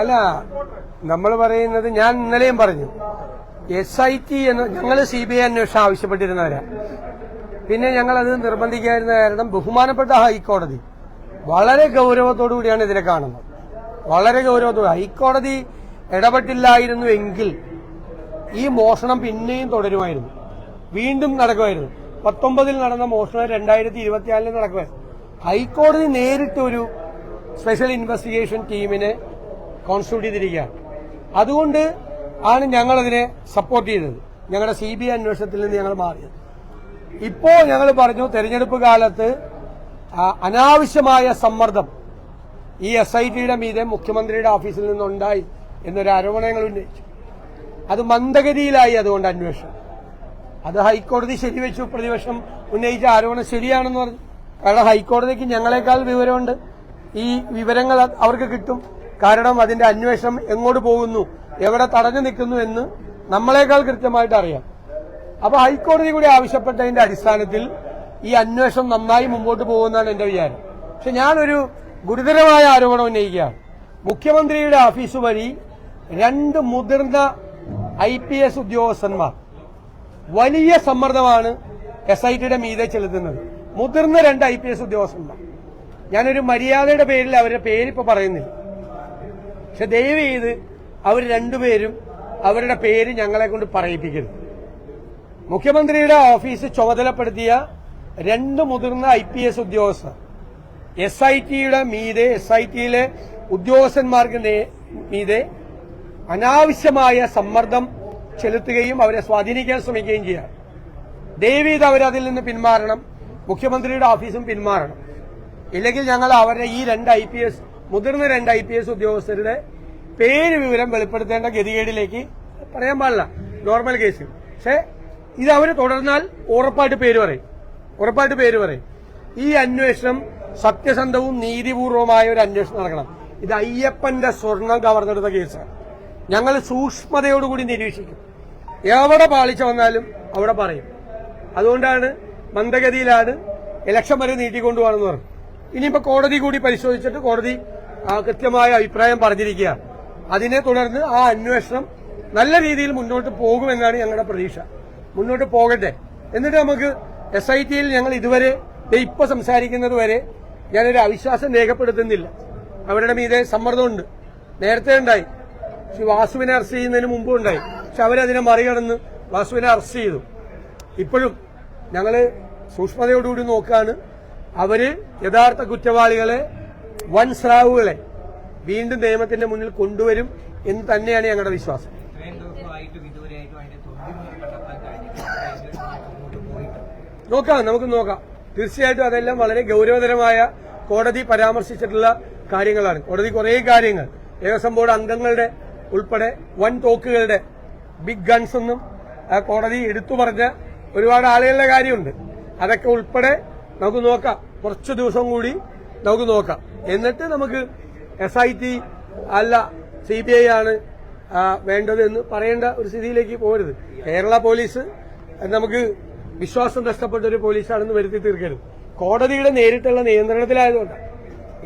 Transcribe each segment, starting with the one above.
അല്ല നമ്മൾ പറയുന്നത് ഞാൻ ഇന്നലെയും പറഞ്ഞു. എസ് ഐ ടി എന്ന് ഞങ്ങൾ സി ബി ഐ അന്വേഷണം ആവശ്യപ്പെട്ടിരുന്നവരാ. പിന്നെ ഞങ്ങൾ അത് നിർബന്ധിക്കാതിരുന്ന കാരണം ബഹുമാനപ്പെട്ട ഹൈക്കോടതി വളരെ ഗൗരവത്തോടു കൂടിയാണ് ഇതിനെ കാണുന്നത്. വളരെ ഗൗരവത്തോടെ ഹൈക്കോടതി ഇടപെട്ടില്ലായിരുന്നു എങ്കിൽ ഈ മോഷണം പിന്നെയും തുടരുമായിരുന്നു. വീണ്ടും നടക്കുമായിരുന്നു. പത്തൊമ്പതിൽ നടന്ന മോഷണം രണ്ടായിരത്തി ഇരുപത്തിനാലിൽ നടക്കുമായിരുന്നു. ഹൈക്കോടതി നേരിട്ട് ഒരു സ്പെഷ്യൽ ഇൻവെസ്റ്റിഗേഷൻ ടീമിനെ കോൺസ്റ്റിറ്റ്യൂട്ട് ചെയ്തിരിക്കുകയാണ്. അതുകൊണ്ട് ആണ് ഞങ്ങളതിനെ സപ്പോർട്ട് ചെയ്തത്. ഞങ്ങളുടെ സി ബി ഐ അന്വേഷണത്തിൽ നിന്ന് ഞങ്ങൾ മാറിയത്. ഇപ്പോൾ ഞങ്ങൾ പറഞ്ഞു തെരഞ്ഞെടുപ്പ് കാലത്ത് അനാവശ്യമായ സമ്മർദ്ദം ഈ എസ് ഐ ടിയുടെ മീതെ മുഖ്യമന്ത്രിയുടെ ഓഫീസിൽ നിന്നുണ്ടായി എന്നൊരു ആരോപണങ്ങൾ ഉന്നയിച്ചു. അത് മന്ദഗതിയിലായി അതുകൊണ്ട് അന്വേഷണം. അത് ഹൈക്കോടതി ശരിവെച്ചു പ്രതിപക്ഷം ഉന്നയിച്ച ആരോപണം ശരിയാണെന്ന് പറഞ്ഞു. കാരണം ഹൈക്കോടതിക്ക് ഞങ്ങളെക്കാൾ വിവരമുണ്ട്. ഈ വിവരങ്ങൾ അവർക്ക് കിട്ടും. കാരണം അതിന്റെ അന്വേഷണം എങ്ങോട്ട് പോകുന്നു എവിടെ തടഞ്ഞു നിൽക്കുന്നു എന്ന് നമ്മളെക്കാൾ കൃത്യമായിട്ട് അറിയാം. അപ്പൊ ഹൈക്കോടതി കൂടി ആവശ്യപ്പെട്ടതിന്റെ അടിസ്ഥാനത്തിൽ ഈ അന്വേഷണം നന്നായി മുമ്പോട്ട് പോകുന്നതാണ് എന്റെ വിചാരം. പക്ഷെ ഞാനൊരു ഗുരുതരമായ ആരോപണം ഉന്നയിക്കുകയാണ്. മുഖ്യമന്ത്രിയുടെ ഓഫീസ് വഴി രണ്ട് മുതിർന്ന ഐ പി എസ് ഉദ്യോഗസ്ഥന്മാർ വലിയ സമ്മർദ്ദമാണ് എസ് ഐ ടിയുടെ മീതെ ചെലുത്തുന്നത്. മുതിർന്ന രണ്ട് ഐ പി എസ് ഉദ്യോഗസ്ഥന്മാർ. ഞാനൊരു മര്യാദയുടെ പേരിൽ അവരുടെ പേരിപ്പോ പറയുന്നില്ല. പക്ഷെ ദയവ് ചെയ്ത് അവർ രണ്ടുപേരും അവരുടെ പേര് ഞങ്ങളെ കൊണ്ട് പറയിപ്പിക്കരുത്. മുഖ്യമന്ത്രിയുടെ ഓഫീസ് ചുമതലപ്പെടുത്തിയ രണ്ട് മുതിർന്ന ഐ പി എസ് ഉദ്യോഗസ്ഥർ എസ് ഐ ടിയുടെ മീതെ എസ് ഐ ടിയിലെ ഉദ്യോഗസ്ഥന്മാർക്ക് മീതെ അനാവശ്യമായ സമ്മർദ്ദം ചെലുത്തുകയും അവരെ സ്വാധീനിക്കാൻ ശ്രമിക്കുകയും ചെയ്യാം. ദയവീത് അവരതിൽ നിന്ന് പിന്മാറണം. മുഖ്യമന്ത്രിയുടെ ഓഫീസും പിന്മാറണം. ഇല്ലെങ്കിൽ ഞങ്ങൾ അവരുടെ ഈ രണ്ട് ഐ പി എസ് മുതിർന്ന രണ്ട് ഐ പി എസ് ഉദ്യോഗസ്ഥരുടെ പേര് വിവരം വെളിപ്പെടുത്തേണ്ട ഗതികേടിലേക്ക് പറയാൻ പാടില്ല. നോർമൽ കേസിൽ പക്ഷേ ഇത് അവർ തുടർന്നാൽ ഉറപ്പായിട്ട് പേര് പറയും. ഉറപ്പായിട്ട് പേര് പറയും. ഈ അന്വേഷണം സത്യസന്ധവും നീതിപൂർവമായ ഒരു അന്വേഷണം നടക്കണം. ഇത് അയ്യപ്പന്റെ സ്വർണം കവർന്നെടുത്ത കേസാണ് ഞങ്ങൾ സൂക്ഷ്മതയോടുകൂടി നിരീക്ഷിക്കും. എവിടെ പാളിച്ച വന്നാലും അവിടെ പറയും. അതുകൊണ്ടാണ് മന്ദഗതിയിലാണ് ഇലക്ഷൻ വരെ നീട്ടിക്കൊണ്ടുപോകണമെന്ന് പറഞ്ഞു ഇനിയിപ്പോ കോടതി കൂടി പരിശോധിച്ചിട്ട് കോടതി കൃത്യമായ അഭിപ്രായം പറഞ്ഞിരിക്കുക. അതിനെ തുടർന്ന് ആ അന്വേഷണം നല്ല രീതിയിൽ മുന്നോട്ട് പോകുമെന്നാണ് ഞങ്ങളുടെ പ്രതീക്ഷ. മുന്നോട്ട് പോകട്ടെ. എന്നിട്ട് നമുക്ക് എസ് ഐ ടിയിൽ ഞങ്ങൾ ഇതുവരെ ഇപ്പൊ സംസാരിക്കുന്നത് വരെ ഞാനൊരു അവിശ്വാസം രേഖപ്പെടുത്തുന്നില്ല. അവരുടെ മീതെ സമ്മർദ്ദമുണ്ട്. നേരത്തെ ഉണ്ടായി. പക്ഷെ വാസുവിനെ അറസ്റ്റ് ചെയ്യുന്നതിന് മുമ്പും ഉണ്ടായി. പക്ഷെ അവരതിനെ മറികടന്ന് വാസുവിനെ അറസ്റ്റ് ചെയ്തു. ഇപ്പോഴും ഞങ്ങൾ സൂക്ഷ്മതയോടുകൂടി നോക്കുകയാണ് അവർ യഥാർത്ഥ കുറ്റവാളികളെ വൻ സ്രാവുകളെ വീണ്ടും നിയമത്തിന്റെ മുന്നിൽ കൊണ്ടുവരും എന്ന് തന്നെയാണ് ഞങ്ങളുടെ വിശ്വാസം. നോക്കാം നമുക്ക് നോക്കാം. തീർച്ചയായിട്ടും അതെല്ലാം വളരെ ഗൗരവതരമായ കോടതി പരാമർശിച്ചിട്ടുള്ള കാര്യങ്ങളാണ്. കോടതി കുറേ കാര്യങ്ങൾ. ദേവസ്വം ബോർഡ് അംഗങ്ങളുടെ ഉൾപ്പെടെ വൻ തോക്കുകളുടെ ബിഗ് ഗൺസ് എന്നും കോടതി എടുത്തു പറഞ്ഞ ഒരുപാട് ആളുകളുടെ കാര്യമുണ്ട്. അതൊക്കെ ഉൾപ്പെടെ നമുക്ക് നോക്കാം. കുറച്ച് ദിവസം കൂടി നമുക്ക് നോക്കാം. എന്നിട്ട് നമുക്ക് എസ് ഐ ടി അല്ല സി ബി ഐ ആണ് വേണ്ടത് എന്ന് പറയേണ്ട ഒരു സ്ഥിതിയിലേക്ക് പോകരുത് കേരള പോലീസ് നമുക്ക് വിശ്വാസം നഷ്ടപ്പെട്ട ഒരു പോലീസാണെന്ന് വരുത്തി തീർക്കരുത്. കോടതിയുടെ നേരിട്ടുള്ള നിയന്ത്രണത്തിലായതുകൊണ്ടാണ്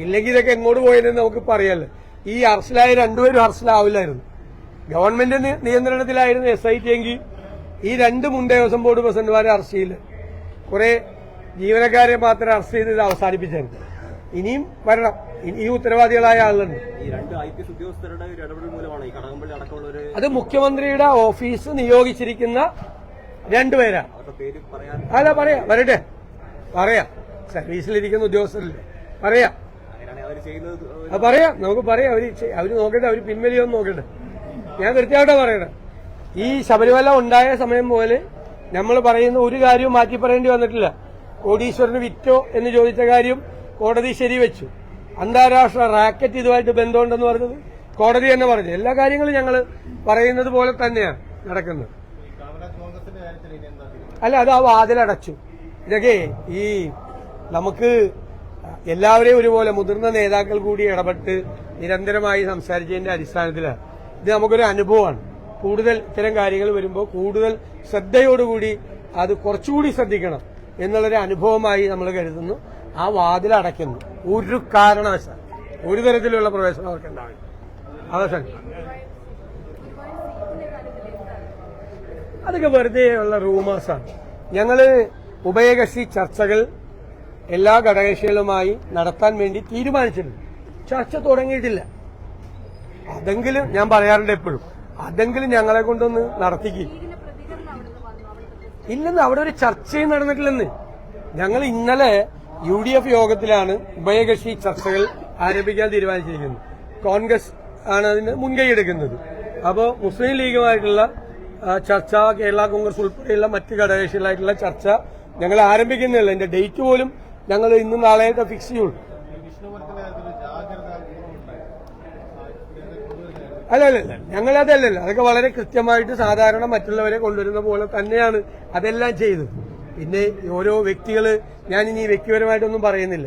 ഇല്ലെങ്കിൽ ഇതൊക്കെ എങ്ങോട്ട് പോയതെന്ന് നമുക്ക് പറയാമല്ലോ ഈ അറസ്റ്റിലായ രണ്ടുപേരും അറസ്റ്റിലാവില്ലായിരുന്നു. ഗവൺമെന്റ് നിയന്ത്രണത്തിലായിരുന്നു എസ് ഐ ടി എങ്കിൽ ഈ രണ്ട് മുൻ ദേവസ്വം ബോർഡ് പ്രസിഡന്റുമാരെ അറസ്റ്റ് ചെയ്യില്ല കുറെ ജീവനക്കാരെ മാത്രം അറസ്റ്റ് ചെയ്ത് ഇത് അവസാനിപ്പിച്ചത്. ഇനിയും വരണം. ഈ ഉത്തരവാദികളായ ആളുണ്ട് അത് മുഖ്യമന്ത്രിയുടെ ഓഫീസ് നിയോഗിച്ചിരിക്കുന്ന രണ്ടുപേരാ അല്ല പറയാ. വരട്ടെ. പറയാ. സർവീസിലിരിക്കുന്ന ഉദ്യോഗസ്ഥരല്ലേ. പറയാ. പറയാ. നമുക്ക് പറയാം. അവർ അവർ നോക്കട്ടെ. അവർ പിൻവലിയൊന്ന് നോക്കട്ടെ. ഞാൻ കൃത്യമായിട്ടാ പറയണം. ഈ ശബരിമല ഉണ്ടായ സമയം പോലെ നമ്മൾ പറയുന്ന ഒരു കാര്യവും മാറ്റി പറയേണ്ടി വന്നിട്ടില്ല. കോടീശ്വരന് വിറ്റോ എന്ന് ചോദിച്ച കാര്യം കോടതി ശരിവെച്ചു. അന്താരാഷ്ട്ര റാക്കറ്റ് ഇതുമായിട്ട് ബന്ധമുണ്ടെന്ന് പറഞ്ഞത് കോടതി തന്നെ പറഞ്ഞു. എല്ലാ കാര്യങ്ങളും ഞങ്ങൾ പറയുന്നത് പോലെ തന്നെയാണ് നടക്കുന്നത്. അല്ല അത് ആ വാതിലടച്ചു. ഇതൊക്കെ ഈ നമുക്ക് എല്ലാവരെയും ഒരുപോലെ മുതിർന്ന നേതാക്കൾ കൂടി ഇടപെട്ട് നിരന്തരമായി സംസാരിച്ചതിന്റെ അടിസ്ഥാനത്തിലാണ്. ഇത് നമുക്കൊരു അനുഭവമാണ്. കൂടുതൽ ഇത്തരം കാര്യങ്ങൾ വരുമ്പോൾ കൂടുതൽ ശ്രദ്ധയോടുകൂടി അത് കുറച്ചുകൂടി ശ്രദ്ധിക്കണം. എന്നുള്ളൊരു അനുഭവമായി നമ്മൾ കരുതുന്നു. ആ വാതിൽ അടയ്ക്കുന്നു. ഒരു കാരണവശാൽ. ഒരു തരത്തിലുള്ള പ്രവേശനം അവർക്ക് ഉണ്ടാവില്ല. അതെ അതൊക്കെ വെറുതെ ഉള്ള റൂമേഴ്സാണ് ഞങ്ങൾ ഉഭയകക്ഷി ചർച്ചകൾ എല്ലാ ഘടകകക്ഷികളുമായി നടത്താൻ വേണ്ടി തീരുമാനിച്ചിട്ടുണ്ട്. ചർച്ച തുടങ്ങിയിട്ടില്ല. അതെങ്കിലും ഞാൻ പറയാറുണ്ട് എപ്പോഴും. അതെങ്കിലും ഞങ്ങളെ കൊണ്ടൊന്ന് നടത്തിക്ക്. ഇല്ലെന്ന് അവിടെ ഒരു ചർച്ചയും നടന്നിട്ടില്ലെന്ന്. ഞങ്ങൾ ഇന്നലെ യു ഡി എഫ് യോഗത്തിലാണ് ഉഭയകക്ഷി ചർച്ചകൾ ആരംഭിക്കാൻ തീരുമാനിച്ചിരിക്കുന്നത്. കോൺഗ്രസ് ആണ് അതിന് മുൻകൈ എടുക്കുന്നത്. അപ്പോൾ മുസ്ലിം ലീഗുമായിട്ടുള്ള ചർച്ച കേരള കോൺഗ്രസ് ഉൾപ്പെടെയുള്ള മറ്റ് ഘടകകക്ഷികളായിട്ടുള്ള ചർച്ച ഞങ്ങൾ ആരംഭിക്കുന്നില്ല. എന്റെ ഡേറ്റ് പോലും ഞങ്ങൾ ഇന്നും നാളെയൊക്കെ ഫിക്സ് ചെയ്യുള്ളൂ. അല്ല അല്ല ഞങ്ങൾ അതല്ലല്ലോ അതൊക്കെ വളരെ കൃത്യമായിട്ട് സാധാരണ മറ്റുള്ളവരെ കൊണ്ടുവരുന്ന പോലെ തന്നെയാണ് അതെല്ലാം ചെയ്തത്. പിന്നെ ഓരോ വ്യക്തികൾ ഞാൻ ഇനി വ്യക്തിപരമായിട്ടൊന്നും പറയുന്നില്ല.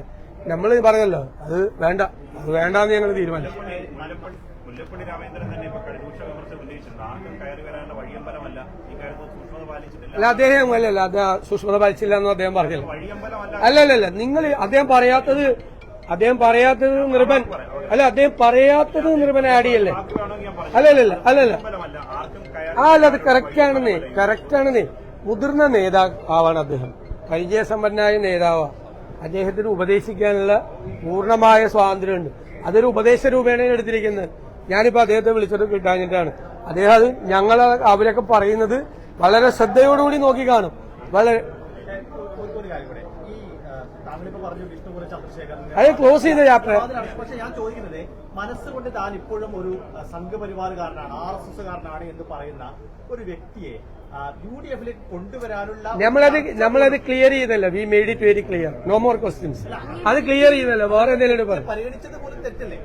നമ്മൾ പറഞ്ഞല്ലോ അത് വേണ്ട അത് വേണ്ടാന്ന് ഞങ്ങൾ തീരുമാനിച്ചു. മുല്ലപ്പള്ളി രാമേന്ദ്രൻ തന്നെ ഇപ്പൊ രൂക്ഷ വിമർശനം ഉന്നയിച്ചിട്ടുണ്ട്. ആർക്കും കയറി വരാനുള്ള വഴിയമ്പലമല്ല. ഇക്കാര്യത്തിൽ സൂക്ഷ്മത പാലിച്ചിട്ടില്ല. അല്ല അദ്ദേഹം അല്ലല്ല അദ്ദേഹം സൂക്ഷ്മത പാലിച്ചില്ല എന്ന് അദ്ദേഹം പറഞ്ഞില്ല. വഴിയമ്പലമല്ല. അല്ല അല്ല അല്ല നിങ്ങൾ അദ്ദേഹം പറയാത്തത് അദ്ദേഹം പറയാത്തത് നിർബൻ. അല്ല അദ്ദേഹം പറയാത്തത് നിർബൻ ആഡ് ചെയ്യല്ലേ? അല്ലല്ല അല്ലല്ല ആ അല്ല അത് കറക്റ്റ് കറക്റ്റാണെന്നേ കറക്റ്റ് ആണെന്നേ. മുതിർന്ന നേതാവാണ് അദ്ദേഹം. പരിചയസമ്പന്നനായ നേതാവാ. അദ്ദേഹത്തിന് ഉപദേശിക്കാനുള്ള പൂർണമായ സ്വാതന്ത്ര്യമുണ്ട്. അതൊരു ഉപദേശ രൂപേണ എടുത്തിരിക്കുന്നത്. ഞാനിപ്പോ അദ്ദേഹത്തെ വിളിച്ചത് കിട്ടാഞ്ഞിട്ടാണ്. അദ്ദേഹം അത് ഞങ്ങൾ അവരൊക്കെ പറയുന്നത് വളരെ ശ്രദ്ധയോടുകൂടി നോക്കി കാണും. വളരെ അത് ക്ലോസ് ചെയ്ത ചാപ്റ്റർ പക്ഷെ ഞാൻ ചോദിക്കുന്നത് മനസ്സുകൊണ്ട് താൻ ഇപ്പോഴും ഒരു സംഘപരിവാറുകാരനാണ് ആർ എസ് എസ്സുകാരനാണ് എന്ന് പറയുന്ന ഒരു വ്യക്തിയെ യു ഡി എഫിലേക്ക് കൊണ്ടുവരാനുള്ള നമ്മളത് നമ്മളത് ക്ലിയർ ചെയ്തല്ലോ. We made it very clear no more questions അത് ക്ലിയർ ചെയ്തല്ലോ. വേറെ എന്തെങ്കിലും പരിഗണിച്ചത് പോലും തെറ്റല്ലേ?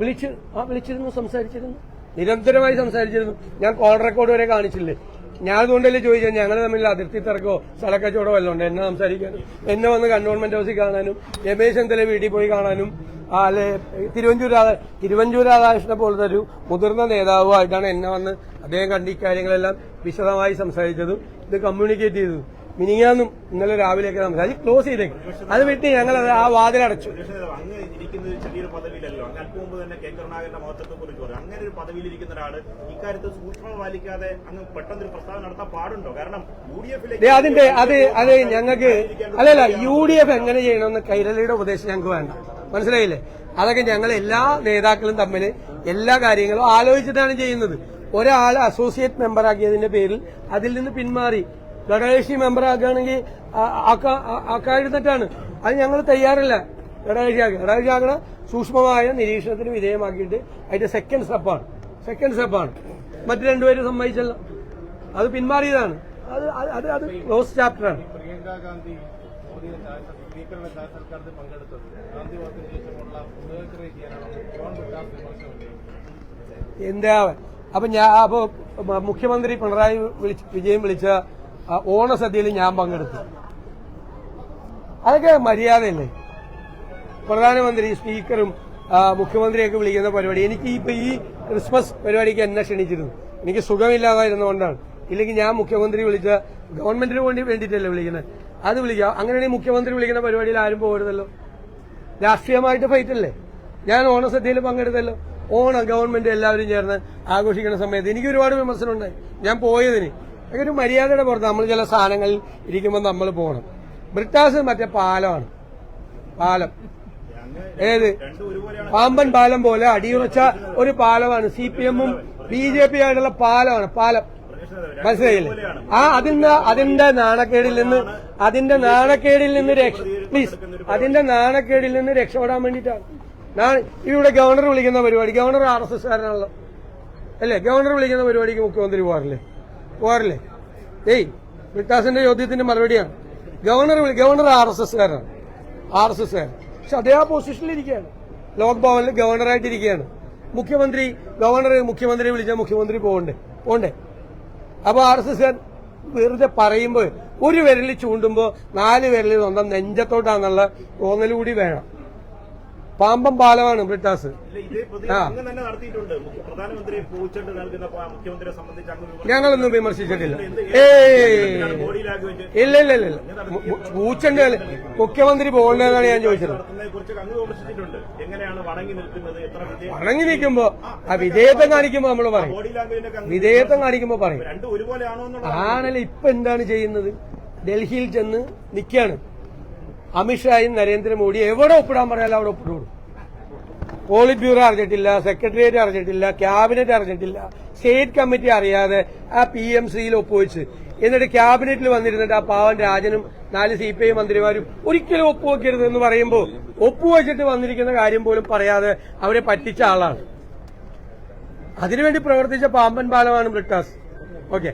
വിളിച്ചു ആ വിളിച്ചിരുന്നു സംസാരിച്ചിരുന്നു. നിരന്തരമായി സംസാരിച്ചിരുന്നു. ഞാൻ കോൾ റെക്കോർഡ് വരെ കാണിച്ചില്ലേ? ഞാൻ അതുകൊണ്ടല്ലേ ചോദിച്ചത്? ഞങ്ങൾ തമ്മിൽ അതിർത്തി തർക്കമോ സ്ഥലക്കച്ചവടമോ എല്ലാം ഉണ്ട്? എന്നെ സംസാരിക്കാനും എന്നെ വന്ന് കണ്ടോൺമെന്റ് ഹൗസിൽ കാണാനും രമേശ് ചെന്നിത്തല വീട്ടിൽ പോയി കാണാനും അല്ലെ തിരുവഞ്ചൂർ തിരുവഞ്ചൂർ രാധാകൃഷ്ണനെ പോലത്തെ ഒരു മുതിർന്ന നേതാവുമായിട്ടാണ് എന്നെ വന്ന് അദ്ദേഹം കണ്ട് ഇക്കാര്യങ്ങളെല്ലാം വിശദമായി സംസാരിച്ചതും ഇത് കമ്മ്യൂണിക്കേറ്റ് ചെയ്തതും. മിനിങ്ങാന്നും ഇന്നലെ രാവിലെയൊക്കെ സംസാരിച്ച് ക്ലോസ് ചെയ്തേക്കും. അത് വിട്ട് ഞങ്ങൾ ആ വാതിലടച്ചു. അങ്ങനെ ഒരു പദവിയിലിരിക്കുന്ന ഒരാൾ ഇക്കാര്യത്തിൽ സൂക്ഷ്മം പാലിക്കാതെ അങ്ങ് പെട്ടെന്ന് ഒരു പ്രസ്താവന നടത്താൻ പാടുണ്ടോ? കാരണം യു ഡി ദേ, എഫിലേക്ക് അതിന്റെ അത് അത് ഞങ്ങൾക്ക് അല്ലല്ല യു ഡി എഫ് എങ്ങനെ ചെയ്യണമെന്ന് കൈരളിയുടെ ഉപദേശം ഞങ്ങൾക്ക് വേണ്ട. മനസ്സിലായില്ലേ? അതൊക്കെ ഞങ്ങൾ എല്ലാ നേതാക്കളും തമ്മിൽ എല്ലാ കാര്യങ്ങളും ആലോചിച്ചിട്ടാണ് ചെയ്യുന്നത്. ഒരാൾ അസോസിയേറ്റ് മെമ്പർ ആക്കിയതിന്റെ പേരിൽ അതിൽ നിന്ന് പിന്മാറി. ഘടകകക്ഷി മെമ്പർ ആക്കുകയാണെങ്കിൽ ആക്കാതിരുന്നിട്ടാണ് അത് ഞങ്ങൾ തയ്യാറല്ല. ഘടകകക്ഷി ആക്കുക ഘടകകക്ഷി ആക്കണ സൂക്ഷ്മമായ നിരീക്ഷണത്തിന് വിധേയമാക്കിയിട്ട് അതിന്റെ സെക്കൻഡ് സ്റ്റെപ്പാണ് സെക്കൻഡ് സ്റ്റെപ്പാണ് മറ്റു രണ്ടുപേരും സമ്മതിച്ചല്ല. അത് പിന്മാറിയതാണ്. അത് അത് അത് ക്ലോസ് ചാപ്റ്ററാണ് പ്രിയങ്ക ഗാന്ധി എന്താ അപ്പൊ ഞാൻ അപ്പോ മുഖ്യമന്ത്രി പിണറായി വിളിച്ച് വിജയൻ വിളിച്ച ഓണസദ്യയിൽ ഞാൻ പങ്കെടുത്തു. അതൊക്കെ മര്യാദയല്ലേ? പ്രധാനമന്ത്രി സ്പീക്കറും മുഖ്യമന്ത്രിയൊക്കെ വിളിക്കുന്ന പരിപാടി. എനിക്ക് ഇപ്പൊ ഈ ക്രിസ്മസ് പരിപാടിക്ക് എന്നെ ക്ഷണിച്ചിരുന്നു. എനിക്ക് സുഖമില്ലാതായിരുന്നുകൊണ്ടാണ് ഇല്ലെങ്കിൽ ഞാൻ മുഖ്യമന്ത്രി വിളിച്ച ഗവൺമെന്റിന് വേണ്ടി വേണ്ടിയിട്ടല്ലേ വിളിക്കുന്നത് അത് വിളിക്കാം. അങ്ങനെയാണെങ്കിൽ മുഖ്യമന്ത്രി വിളിക്കുന്ന പരിപാടിയിൽ ആരും പോകരുതല്ലോ. രാഷ്ട്രീയമായിട്ട് ഫൈറ്റ് അല്ലേ ഞാൻ ഓണസദ്യയിൽ പങ്കെടുത്തല്ലോ. ഓണം ഗവൺമെന്റ് എല്ലാവരും ചേർന്ന് ആഘോഷിക്കുന്ന സമയത്ത് എനിക്ക് ഒരുപാട് വിമർശനമുണ്ടായി. ഞാൻ പോയതിന് അതൊക്കെ ഒരു മര്യാദയുടെ പുറത്ത് നമ്മൾ ചില സാധനങ്ങളിൽ ഇരിക്കുമ്പോൾ നമ്മൾ പോകണം. ബ്രിട്ടാസ് മറ്റേ പാലമാണ്. പാലം. ഏത്? പാമ്പൻ പാലം പോലെ അടിയുറച്ച ഒരു പാലമാണ്. സി പി എമ്മും ബി ജെ പി ആയിട്ടുള്ള പാലമാണ്. പാലം. മനസ്സിലായില്ലേ? ആ അതിന്റെ അതിന്റെ നാണക്കേടിൽ നിന്ന് അതിന്റെ നാണക്കേടിൽ നിന്ന് രക്ഷ പ്ലീസ് അതിന്റെ നാണക്കേടിൽ നിന്ന് രക്ഷപ്പെടാൻ വേണ്ടിയിട്ടാണ്. നാ- ഇവിടെ ഗവർണർ വിളിക്കുന്ന പരിപാടി ഗവർണർ ആർ എസ് എസ് കാരനാണല്ലോ. അല്ലേ? ഗവർണർ വിളിക്കുന്ന പരിപാടിക്ക് മുഖ്യമന്ത്രി പോകാറില്ലേ? പോകാറില്ലേ? ഏയ് വിട്ടാസിന്റെ ചോദ്യത്തിന്റെ മറുപടിയാണ്. Governor governor R S S കാരനാണ്. R S S കാരൻ. പക്ഷെ അദ്ദേഹം ആ പൊസിഷനിൽ ഇരിക്കുകയാണ് ലോക് ഭവനിൽ ഗവർണറായിട്ട് മുഖ്യമന്ത്രി ഗവർണർ മുഖ്യമന്ത്രി വിളിച്ചാൽ മുഖ്യമന്ത്രി പോകണ്ടേ? പോകണ്ടേ? അപ്പൊ ആർ എസ് എസ് വെറുതെ പറയുമ്പോൾ ഒരു വിരലിൽ ചൂണ്ടുമ്പോൾ നാല് വിരലിൽ സ്വന്തം നെഞ്ചത്തോട്ടാന്നുള്ള തോന്നൽ കൂടി വേണം. പാമ്പം പാലമാണ് ബ്രിട്ടാസ്. ഞങ്ങളൊന്നും വിമർശിച്ചിട്ടില്ല. ഇല്ല ഇല്ല ഇല്ല പൂച്ചണ്ട് മുഖ്യമന്ത്രി പോകുന്നതാണ് ഞാൻ ചോദിച്ചത്. വണങ്ങി നിൽക്കുമ്പോ ആ വിധേയത്വം കാണിക്കുമ്പോ നമ്മൾ പറയും. വിധേയത്വം കാണിക്കുമ്പോ പറയും. ആണല്ലോ ഇപ്പൊ എന്താണ് ചെയ്യുന്നത്? ഡൽഹിയിൽ ചെന്ന് നിൽക്കുകയാണ് അമിത്ഷായും നരേന്ദ്രമോദി എവിടെ ഒപ്പിടാൻ പറഞ്ഞാലും അവിടെ ഒപ്പിടുള്ളൂ. പോളിറ്റ് ബ്യൂറോ അറിഞ്ഞിട്ടില്ല സെക്രട്ടേറിയറ്റ് അറിഞ്ഞിട്ടില്ല ക്യാബിനറ്റ് അറിഞ്ഞിട്ടില്ല സ്റ്റേറ്റ് കമ്മിറ്റി അറിയാതെ ആ പി എം സിയിൽ ഒപ്പുവെച്ച്. എന്നിട്ട് ക്യാബിനറ്റിൽ വന്നിരുന്നിട്ട് ആ പാവൻ രാജനും നാല് സി പി ഐ മന്ത്രിമാരും ഒരിക്കലും ഒപ്പുവെക്കരുത് എന്ന് പറയുമ്പോൾ ഒപ്പുവെച്ചിട്ട് വന്നിരിക്കുന്ന കാര്യം പോലും പറയാതെ അവരെ പറ്റിച്ച ആളാണ്. അതിനുവേണ്ടി പ്രവർത്തിച്ച പാമ്പൻ ബാലമാണ് ബ്രിട്ടാസ്. ഓക്കെ.